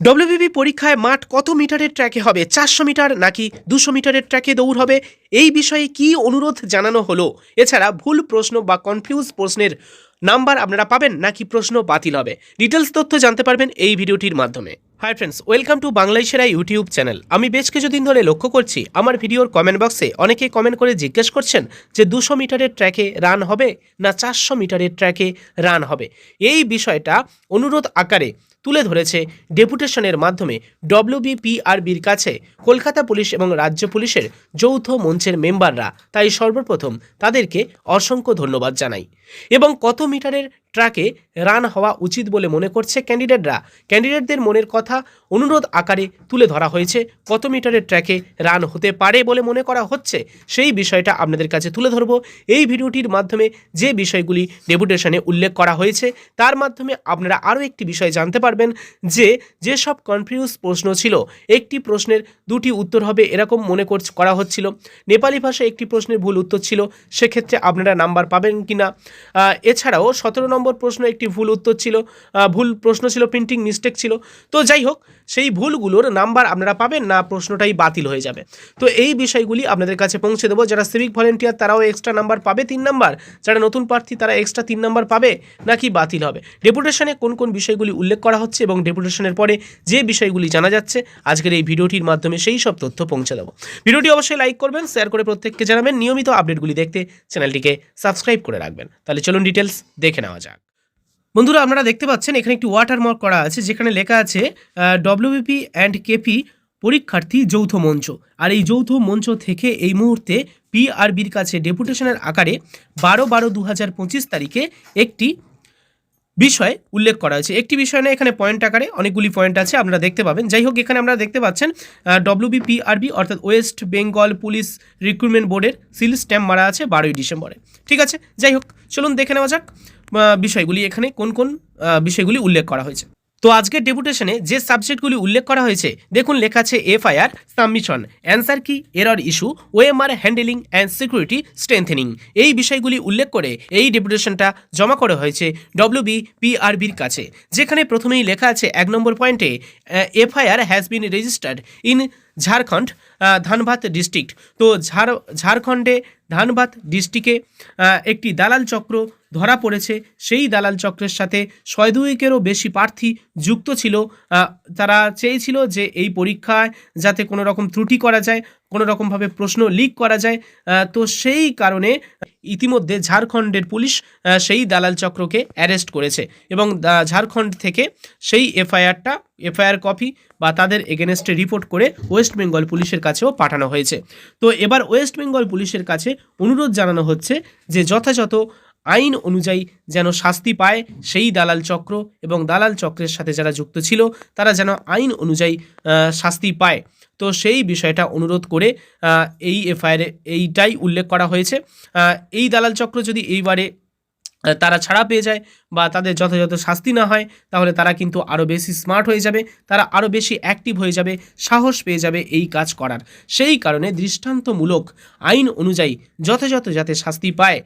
WBP পরীক্ষায় মাঠ কত মিটারের ট্র্যাকে হবে? চারশো মিটার নাকি দুশো মিটারের ট্র্যাকে দৌড় হবে? এই বিষয়ে কি অনুরোধ জানানো হলো? এছাড়া ভুল প্রশ্ন বা কনফিউজ প্রশ্নের নাম্বার আপনারা পাবেন নাকি প্রশ্ন বাতিল হবে? ডিটেলস তথ্য জানতে পারবেন এই ভিডিওটির মাধ্যমে। হাই ফ্রেন্ডস ওয়েলকাম টু সেরা ইউটিউব চ্যানেল আমি বেশ কিছুদিন ধরে লক্ষ্য করছি, আমার ভিডিওর কমেন্ট বক্সে অনেকে কমেন্ট করে জিজ্ঞেস করছেন যে দুশো মিটারের ট্র্যাকে রান হবে না চারশো মিটারের ট্র্যাকে রান হবে? এই বিষয়টা অনুরোধ আকারে তুলে ধরেছে ডেপুটেশনের মাধ্যমে ডব্লিউবিপিআরবির কাছে কলকাতা পুলিশ এবং রাজ্য পুলিশের যৌথ মঞ্চের মেম্বাররা। তাই সর্বপ্রথম তাদেরকে অসংখ্য ধন্যবাদ জানাই। এবং কত মিটারের ট্র্যাকে রান হওয়া উচিত বলে মনে করছে ক্যান্ডিডেটরা। ক্যান্ডিডেটদের মনের কথা অনুরোধ আকারে তুলে ধরা হয়েছে। কত মিটারের ট্র্যাকে রান হতে পারে বলে মনে করা হচ্ছে? সেই বিষয়টা আপনাদের কাছে তুলে ধরব। এই ভিডিওটির মাধ্যমে যে বিষয়গুলি ডেপুটেশনে উল্লেখ করা হয়েছে, তার মাধ্যমে আপনারা আরও একটি বিষয় জানতে পারবেন যে, যেসব কনফিউজ প্রশ্ন ছিল, একটি প্রশ্নের দুটি উত্তর হবে এরকম মনে করা হচ্ছিল। নেপালি ভাষায় একটি প্রশ্নের ভুল উত্তর ছিল, সেক্ষেত্রে আপনারা নাম্বার পাবেন কি না এছাড়াও সতেরো নম্বর প্রশ্ন একটি ভুল উত্তর ছিল ভুল প্রশ্ন ছিল প্রিন্টিং মিস্টেক ছিল। তো যাই হোক, সেই ভুলগুলোর নাম্বার আপনারা পাবেন না, প্রশ্নটাই বাতিল হয়ে যাবে। তো এই বিষয়গুলি আপনাদের কাছে পৌঁছে দেবো। যারা সিভিক ভলেন্টিয়ার তারাও এক্সট্রা নাম্বার পাবে তিন নাম্বার যারা নতুন প্রার্থী, তারা এক্সট্রা তিন নাম্বার পাবে, নাকি বাতিল হবে। ডেপুটেশনে কোন কোন বিষয়গুলি উল্লেখ করা হচ্ছে এবং ডেপুটেশনের পরে যে বিষয়গুলি জানা যাচ্ছে, আজকের এই ভিডিওটির মাধ্যমে সেই সব তথ্য পৌঁছে দেবো। ভিডিওটি অবশ্যই লাইক করবেন শেয়ার করে প্রত্যেককে জানাবেন। নিয়মিত আপডেটগুলি দেখতে চ্যানেলটিকে সাবস্ক্রাইব করে রাখবেন। তাহলে চলুন ডিটেলস দেখে নেওয়া যাক। বন্ধুরা, আপনারা দেখতে পাচ্ছেন, এখানে একটি ওয়াটার মার্ক করা আছে, যেখানে লেখা আছে ডব্লিউবিপি অ্যান্ড কেপি পরীক্ষার্থী যৌথ মঞ্চ। আর এই যৌথ মঞ্চ থেকে এই মুহূর্তে পিআরবির কাছে ডেপুটেশনের আকারে বারো বারো দু হাজার পঁচিশ তারিখে একটি বিষয় উল্লেখ করা হয়েছে। একটি বিষয় নয়, এখানে পয়েন্ট আকারে অনেকগুলি পয়েন্ট আছে, আপনারা দেখতে পাবেন। যাই হোক, এখানে আমরা দেখতে পাচ্ছেন ডব্লিউবিপিআরবি অর্থাৎ ওয়েস্ট বেঙ্গল পুলিশ রিক্রুটমেন্ট বোর্ডের সিল স্ট্যাম্প মারা আছে বারোই ডিসেম্বরে। ঠিক আছে? যাই হোক, চলুন দেখে নেওয়া যাক। বিষয়গুলি এখানে কোন কোন বিষয়গুলি উল্লেখ করা হয়েছে। তো আজকের ডেপুটেশনে যে সাবজেক্টগুলি উল্লেখ করা হয়েছে, দেখুন লেখা আছে এফআইআর, সাবমিশন, অ্যান্সার কি, error issue, OMR handling and security strengthening. এই বিষয়গুলি উল্লেখ করে এই ডেপুটেশনটা জমা করা হয়েছে ডব্লিউবি পিআরবির কাছে, যেখানে প্রথমেই লেখা আছে এক নম্বর পয়েন্টে FIR has been registered in Jharkhand Dhanbad district তো ঝাড়, ঝাড়খণ্ডে ধানবাদ ডিস্ট্রিক্টে একটি দালাল চক্র ধরা পড়েছে। সেই দালাল চক্রের সাথে ছয় দুইকেরও বেশি প্রার্থী যুক্ত ছিল। তারা চেয়েছিল যে এই পরীক্ষায় যাতে কোনো রকম ত্রুটি করা যায় কোনো রকমভাবে প্রশ্ন লিক করা যায়। তো সেই কারণে ইতিমধ্যে ঝাড়খণ্ডের পুলিশ সেই দালাল চক্রকে অ্যারেস্ট করেছে এবং ঝাড়খণ্ড থেকে সেই এফআইআরটা, এফআইআর কপি বা তাদের এগেনস্টে রিপোর্ট করে ওয়েস্ট বেঙ্গল পুলিশের কাছেও পাঠানো হয়েছে। তো এবার ওয়েস্ট বেঙ্গল পুলিশের কাছে অনুরোধ জানানো হচ্ছে যে যথাযথ আইন অনুযায়ী যেন শাস্তি পায়, সেই দালাল চক্র এবং দালাল চক্রের সাথে যারা যুক্ত ছিল, তারা যেন আইন অনুযায়ী শাস্তি পায়। তো সেই বিষয়টা অনুরোধ করে এই এফআইআরে এইটাই উল্লেখ করা হয়েছে। এই দালাল চক্র যদি এইবারে তারা ছাড়া পেয়ে যায় বা তাদের যথাযথ শাস্তি না হয়, তাহলে তারা কিন্তু আরও বেশি স্মার্ট হয়ে যাবে, তারা আরও বেশি অ্যাক্টিভ হয়ে যাবে, সাহস পেয়ে যাবে এই কাজ করার। সেই কারণে দৃষ্টান্তমূলক আইন অনুযায়ী যথাযথ যাতে শাস্তি পায়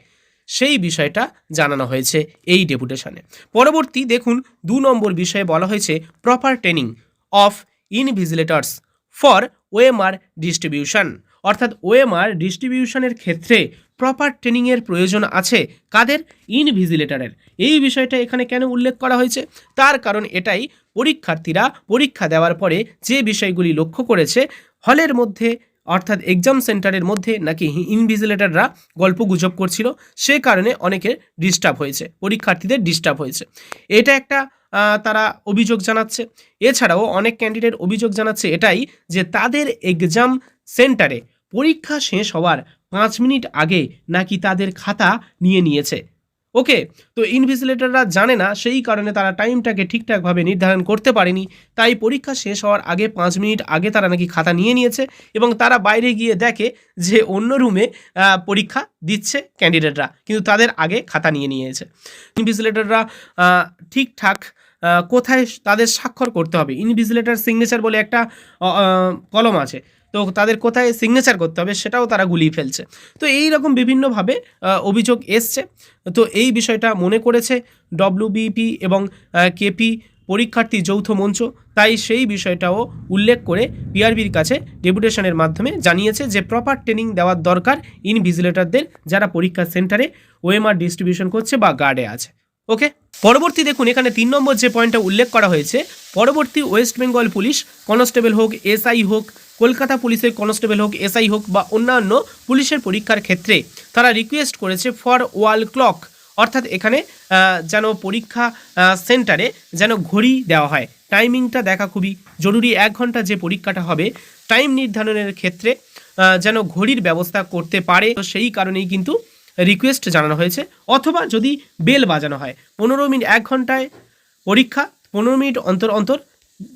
সেই বিষয়টা জানানো হয়েছে এই ডেপুটেশনে। পরবর্তী দেখুন, দু নম্বর বিষয়ে বলা হয়েছে proper training of invigilators for OMR distribution অর্থাৎ ওএমআর ডিস্ট্রিবিউশনের ক্ষেত্রে প্রপার ট্রেনিংয়ের প্রয়োজন আছে কাদের? ইনভিজিলেটরের এই বিষয়টা এখানে কেন উল্লেখ করা হয়েছে? তার কারণ এটাই, পরীক্ষার্থীরা পরীক্ষা দেওয়ার পরে যে বিষয়গুলি লক্ষ্য করেছে, হলের মধ্যে অর্থাৎ এক্সাম সেন্টারের মধ্যে নাকি ইনভিজিলেটররা গল্প গুজব করছিল, সে কারণে অনেকের ডিস্টার্ব হয়েছে, পরীক্ষার্থীদের ডিস্টার্ব হয়েছে। এটা একটা তারা অভিযোগ জানাচ্ছে। এছাড়াও অনেক ক্যান্ডিডেট অভিযোগ জানাচ্ছে এটাই যে তাদের এক্সাম সেন্টারে পরীক্ষা শেষ হওয়ার পাঁচ মিনিট আগে নাকি তাদের খাতা নিয়ে নিয়েছে। ওকে, তো ইনভিজিলেটররা জানে না, সেই কারণে তারা টাইমটাকে ঠিকঠাকভাবে নির্ধারণ করতে পারেনি। তাই পরীক্ষা শেষ হওয়ার আগে পাঁচ মিনিট আগে তারা নাকি খাতা নিয়ে নিয়েছে এবং তারা বাইরে গিয়ে দেখে যে অন্য রুমে পরীক্ষা দিচ্ছে ক্যান্ডিডেটরা, কিন্তু তাদের আগে খাতা নিয়ে নিয়েছে। ইনভিজিলেটররা ঠিকঠাক কোথায় তাদের স্বাক্ষর করতে হবে? ইনভিজিলেটর সিগনেচার বলে একটা কলম আছে। তো তাদের কোথায় সিগনেচার করতে হবে সেটাও তারা গুলিয়ে ফেলছে। তো এই রকম বিভিন্নভাবে অভিযোগ এসছে। তো এই বিষয়টা মনে করেছে ডব্লিউবিপি এবং কেপি পরীক্ষার্থী যৌথ মঞ্চ। তাই সেই বিষয়টাও উল্লেখ করে পিআরবির কাছে ডেপুটেশনের মাধ্যমে জানিয়েছে যে প্রপার ট্রেনিং দেওয়ার দরকার ইনভিজিলেটরদের যারা পরীক্ষা সেন্টারে ওএমআর ডিস্ট্রিবিউশন করছে বা গার্ডে আছে। ওকে পরবর্তী দেখুন, এখানে তিন নম্বর যে পয়েন্টটা উল্লেখ করা হয়েছে, পরবর্তী ওয়েস্ট বেঙ্গল পুলিশ কনস্টেবল হোক এসআই হোক কলকাতা পুলিশের কনস্টেবল হোক, এসআই হোক বা অন্যান্য পুলিশের পরীক্ষার ক্ষেত্রে তারা রিকোয়েস্ট করেছে ফর ওয়াল ক্লক অর্থাৎ এখানে যেন পরীক্ষা সেন্টারে যেন ঘড়ি দেওয়া হয়। টাইমিংটা দেখা খুবই জরুরি। এক ঘণ্টা যে পরীক্ষাটা হবে টাইম নির্ধারণের ক্ষেত্রে যেন ঘড়ির ব্যবস্থা করতে পারে। তো সেই কারণেই কিন্তু রিকোয়েস্ট জানানো হয়েছে। অথবা যদি বেল বাজানো হয়, পনেরো মিনিট, এক ঘন্টায় পরীক্ষা, পনেরো মিনিট অন্তর অন্তর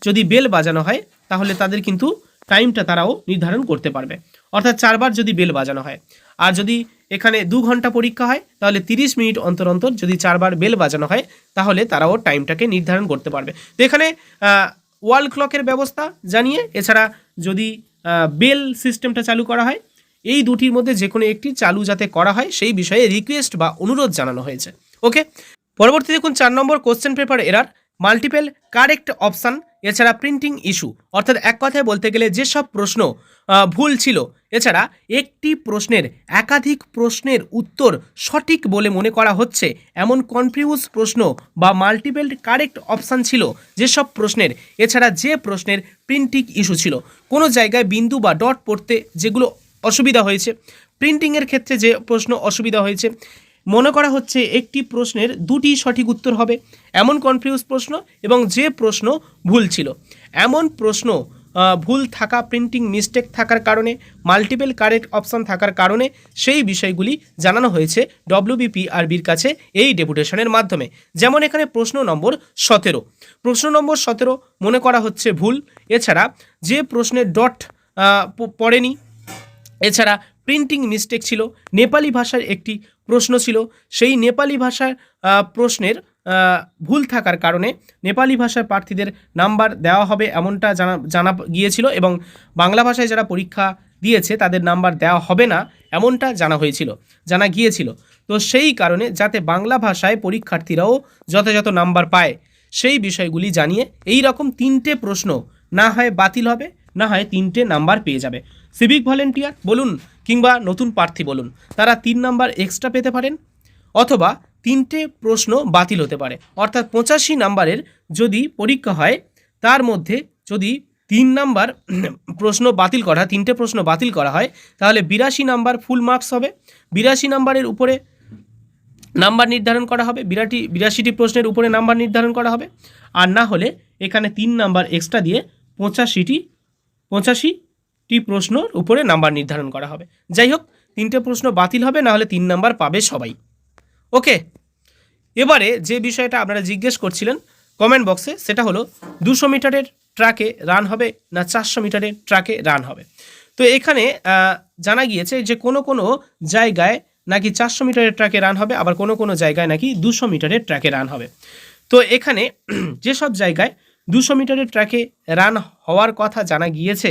যদি বেল বাজানো হয়, তাহলে তাদের কিন্তু টাইমটা তারাও নির্ধারণ করতে পারবে। অর্থাৎ চারবার যদি বেল বাজানো হয়। আর যদি এখানে দু ঘণ্টা পরীক্ষা হয়, তাহলে তিরিশ মিনিট অন্তর অন্তর যদি চারবার বেল বাজানো হয়, তাহলে তারাও টাইমটাকে নির্ধারণ করতে পারবে। তো এখানে ওয়াল ক্লকের ব্যবস্থা জানিয়ে, এছাড়া যদি বেল সিস্টেমটা চালু করা হয়, এই দুটির মধ্যে যে কোনো একটি চালু যাতে করা হয়, সেই বিষয়ে রিকোয়েস্ট বা অনুরোধ জানানো হয়েছে। ওকে? পরবর্তী দেখুন, চার নম্বর question paper error, multiple correct option এছাড়া প্রিন্টিং ইস্যু অর্থাৎ এক কথায় বলতে গেলে যেসব প্রশ্ন ভুল ছিল, এছাড়া একটি প্রশ্নের একাধিক প্রশ্নের উত্তর সঠিক বলে মনে করা হচ্ছে, এমন কনফিউজ প্রশ্ন বা মাল্টিপল কারেক্ট অপশান ছিল যেসব প্রশ্নের, এছাড়া যে প্রশ্নের প্রিন্টিং ইস্যু ছিল। কোনো জায়গায় বিন্দু বা ডট পড়তে যেগুলো অসুবিধা হয়েছে প্রিন্টিংয়ের ক্ষেত্রে যে প্রশ্ন অসুবিধা হয়েছে মনে করা হচ্ছে একটি প্রশ্নের দুটি সঠিক উত্তর হবে। এমন কনফিউজ প্রশ্ন এবং যে প্রশ্ন ভুল ছিল। এমন প্রশ্ন ভুল থাকা প্রিন্টিং মিস্টেক থাকার কারণে মাল্টিপল কারেক্ট অপশান থাকার কারণে সেই বিষয়গুলি জানানো হয়েছে ডব্লিউবিপিআরবির কাছে এই ডেপুটেশনের মাধ্যমে। যেমন এখানে প্রশ্ন নম্বর সতেরো। প্রশ্ন নম্বর সতেরো মনে করা হচ্ছে ভুল। এছাড়া যে প্রশ্নের ডট পড়েনি। এছাড়া প্রিন্টিং মিস্টেক ছিল। নেপালি ভাষার একটি প্রশ্ন ছিল, সেই নেপালি ভাষার প্রশ্নের ভুল থাকার কারণে নেপালি ভাষার প্রার্থীদের নাম্বার দেওয়া হবে এমনটা জানা জানা গিয়েছিল এবং বাংলা ভাষায় যারা পরীক্ষা দিয়েছে তাদের নাম্বার দেওয়া হবে না এমনটা জানা হয়েছিল, জানা গিয়েছিল। তো সেই কারণে যাতে বাংলা ভাষায় পরীক্ষার্থীরাও যথাযথ নাম্বার পায়, সেই বিষয়গুলি জানিয়ে এই রকম তিনটে প্রশ্ন না হয় বাতিল হবে, না হয় তিনটে নাম্বার পেয়ে যাবে। সিভিক ভলেন্টিয়ার, বলুন কিংবা নতুন প্রার্থী বলুন, তারা তিন নাম্বার এক্সট্রা পেতে পারেন অথবা তিনটে প্রশ্ন বাতিল হতে পারে। অর্থাৎ পঁচাশি নাম্বারের যদি পরীক্ষা হয়, তার মধ্যে যদি তিন নাম্বার প্রশ্ন বাতিল করা, তিনটে প্রশ্ন বাতিল করা হয়, তাহলে বিরাশি নাম্বার ফুল মার্কস হবে। বিরাশি নাম্বারের উপরে নাম্বার নির্ধারণ করা হবে, বিরাটি, বিরাশিটি প্রশ্নের উপরে নাম্বার নির্ধারণ করা হবে। আর না হলে এখানে তিন নাম্বার এক্সট্রা দিয়ে পঁচাশিটি পঁচাশিটি প্রশ্নর উপরে নাম্বার নির্ধারণ করা হবে। যাই হোক, তিনটে প্রশ্ন বাতিল হবে না হলে তিন নাম্বার পাবে সবাই। ওকে, এবারে যে বিষয়টা আপনারা জিজ্ঞেস করছিলেন কমেন্ট বক্সে সেটা হলো, দুশো মিটারের ট্র্যাকে রান হবে না চারশো মিটারের ট্র্যাকে রান হবে? তো এখানে জানা গিয়েছে যে কোনো কোনো জায়গায় নাকি চারশো মিটারের ট্র্যাকে রান হবে, আবার কোনো কোনো জায়গায় নাকি দুশো মিটারের ট্র্যাকে রান হবে। তো এখানে যেসব জায়গায় দুশো মিটারের ট্র্যাকে রান হওয়ার কথা জানা গিয়েছে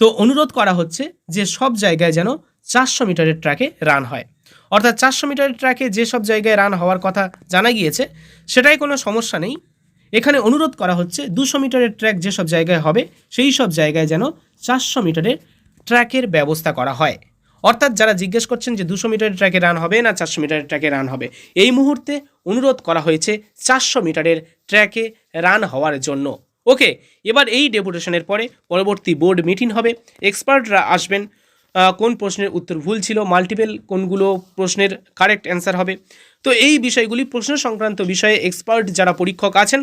তো অনুরোধ করা হচ্ছে যে সব জায়গায় যেন চারশো মিটারের ট্র্যাকে রান হয়। অর্থাৎ চারশো মিটারের ট্র্যাকে যেসব জায়গায় রান হওয়ার কথা জানা গিয়েছে, সেটাই কোনো সমস্যা নেই। এখানে অনুরোধ করা হচ্ছে দুশো মিটারের ট্র্যাক যেসব জায়গায় হবে, সেই সব জায়গায় যেন চারশো মিটারের ট্র্যাকের ব্যবস্থা করা হয়। অর্থাৎ যারা জিজ্ঞেস করছেন যে দুশো মিটারের ট্র্যাকে রান হবে না চারশো মিটারের ট্র্যাকে রান হবে, এই মুহূর্তে অনুরোধ করা হয়েছে চারশো মিটারের ট্র্যাকে রান হওয়ার জন্য। ওকে, এবার এই ডেপুটেশনের পরে পরবর্তী বোর্ড মিটিং হবে। এক্সপার্টরা আসবেন কোন প্রশ্নের উত্তর ভুল ছিল, মাল্টিপল কোনগুলো প্রশ্নের কারেক্ট অ্যান্সার হবে। তো এই বিষয়গুলি, প্রশ্ন সংক্রান্ত বিষয়ে এক্সপার্ট যারা পরীক্ষক আছেন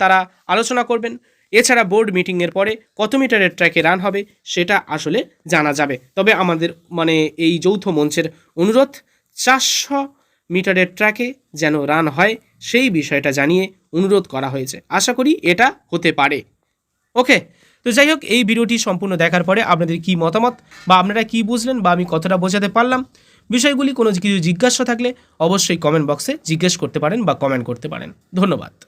তারা আলোচনা করবেন। এছাড়া বোর্ড মিটিংয়ের পরে কত মিটারের ট্র্যাকে রান হবে, সেটা আসলে জানা যাবে। তবে আমাদের মানে এই যৌথ মঞ্চের অনুরোধ, চারশো মিটারের ট্র্যাকে যেন রান হয়, সেই বিষয়টা জানিয়ে অনুরোধ করা হয়েছে। আশা করি এটা হতে পারে। ওকে, তো যাই হোক, এই ভিডিওটি সম্পূর্ণ দেখার পরে আপনাদের কি মতামত, বা আপনারা কি বুঝলেন, বা আমি কতটা বোঝাতে পারলাম, বিষয়গুলি কোনো কিছু জিজ্ঞাসা থাকলে অবশ্যই কমেন্ট বক্সে জিজ্ঞেস করতে পারেন বা কমেন্ট করতে পারেন। ধন্যবাদ।